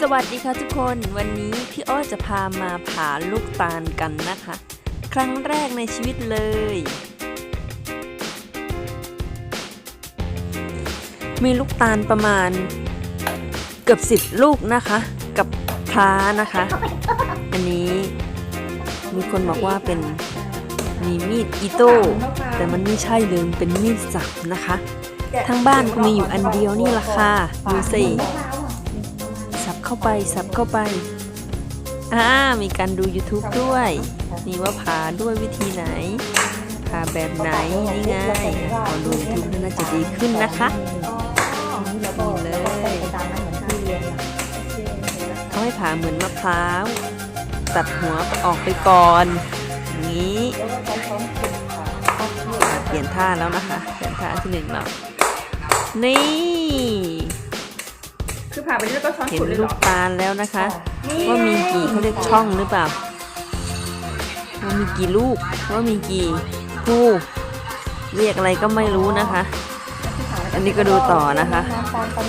สวัสดีค่ะทุกคนวันนี้พี่อ้อจะพามาผ่าลูกตาลกันนะคะ ครั้งแรกในชีวิตเลย มีลูกตาลประมาณเกือบสิบลูกนะคะ กับพร้านะคะ อันนี้มีคนบอกว่าเป็นมีมีดอิโต้แต่มันไม่ใช่เลยมันเป็นมีดสับนะคะ ทั้งบ้านก็มีอยู่อันเดียวนี่ละค่ะดูสิสับ เข้าไปสับเข้าไปอ่ามีการดู YouTube ด้วยนี่ว่าผ่าด้วยวิธีไหนผ่าแบบไหนนี่ไงพอดู YouTube น่าจะดีขึ้นนะคะนี่เลยเขาให้ผ่าเหมือนมะพร้าวตัดหัวออกไปก่อนงนี้เปลี่ยนท่าแล้วนะคะเปลี่ยนท่าที่หนึ่งแล้วนี่ คือผ่าไปนี่แล้วก็ช้อนเห็นขุดเลยเหลูรกอ ตาลแล้วนะคะว่ามีกี่เขาเรียกช่องหรือเปล่าว่ามีกี่ลูกว่ามีกี่คู่ เรียกอะไรก็ไม่รู้นะคะ อันนี้ก็ดูต่อนะคะ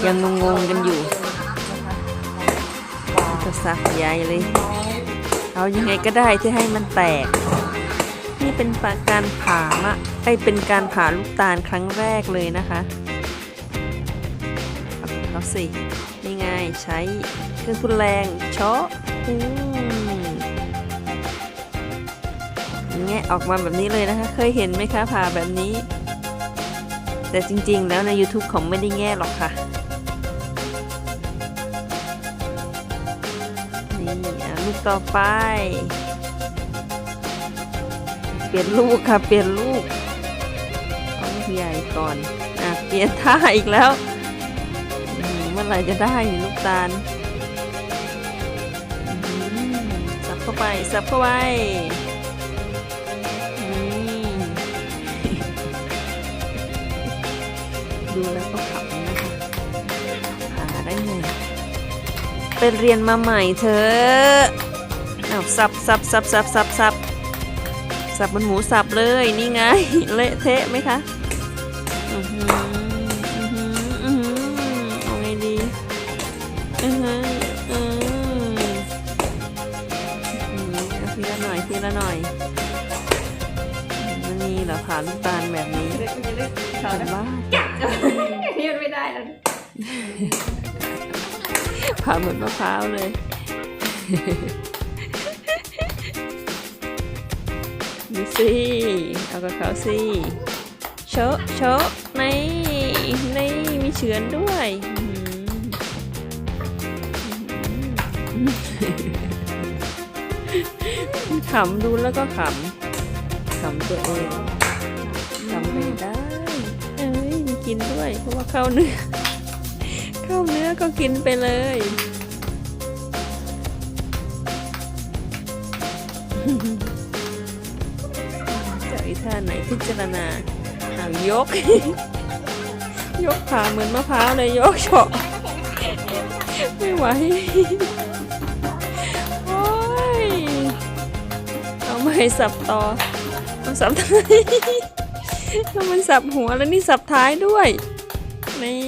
ยังงงๆกันอยู่จะสักใหญ่เลย เอายังไงก็ได้ที่ให้มันแตก นี่เป็นการผ่ามะไอยเป็นการผ่าลูกตาลครั้งแรกเลยนะคะ เอาสินี่ไงใช้เครื่องทุนแรงเชาะอืมแงะออกมาแบบนี้เลยนะคะ เคยเห็นไหมคะผ่าแบบนี้ แต่จริงๆแล้วใน YouTube เขาไม่ได้แง่หรอกค่ะนี่ลูกต่อไป เปลี่ยนลูกค่ะ เปลี่ยนลูกเอาลูกใหญ่ก่อนอะเปลี่ยนท่าอีกแล้ว เมื่อไหร่จะได้ลูกตาลสับเข้าไปสับเข้าไปดูแล้วก็ขำนะคะหาได้ไงไปเรียนมาใหม่เถอเอาสับสับสับสับสับสับสับมันหมูสับเลยนี่ไง เละเทะไหมคะ อือหือ มันมีเหรอผ่าลูกตาลแบบนี้เล็กไม่เล็กช้อนเห็นนะว่านี่มันไม่ได้แล้วผ่าเหมือนมะพร้าวเลย ดูสิเอากับเขาสิโชะโชะนี่นี่มีเฉือนด้วยอื้อหือ ขำดูแล้วก็ขำขำตัวเองขำไม่ได้ เอ้ยกินด้วย เพราะว่าข้าวเนื้อข้าวเนื้อก็กินไปเลยจะอีท่าไหนพิจารณาหางยก ยกขาเหมือนมะพร้าวเลยยกเฉาะไม่ไหว ไมสับต่อเอาสับท้ายถ้ามันสับหัวแล้วนี่สับท้ายด้วย นี่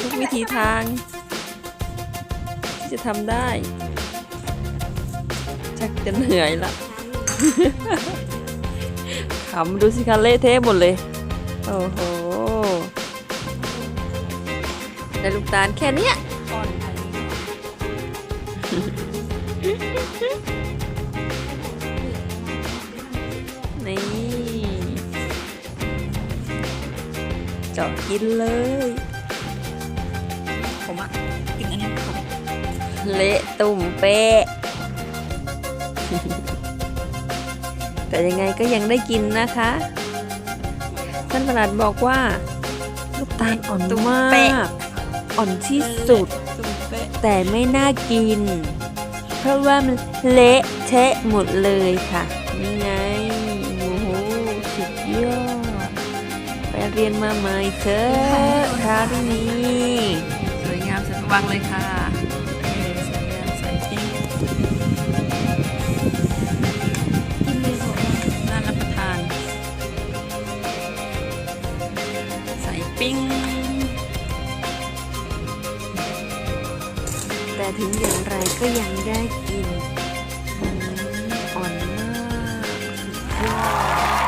ทุกวิธีทาง ที่จะทำได้ ชักจะเหนื่อยละขำดูสิคะเละเทะหมดเลย โอ้โหได้ลูกตาลแค่นี้ก่อน กินเลย ผมอะกินอันนี้ผมเละตุ่มเป๊ะ แต่ยังไงก็ยังได้กินนะคะท่านประหลัดบอกว่า ลูกตาลอ่อนมาก อ่อนที่สุดตุ่มเป๊ะแต่ไม่น่ากิน เพราะว่ามันเละเทะหมดเลยค่ะ นี่ไง เรียนมาใหม่เถอะค่ะที่นี่สวยงามสุดวังเลยค่ะสวยงาสวยจริงกินเลยค่ะน่ารับประทาน ใส่ปิ้ง แต่ถึงอย่างไรก็ยังได้กิน อ่อนมากสุดยอด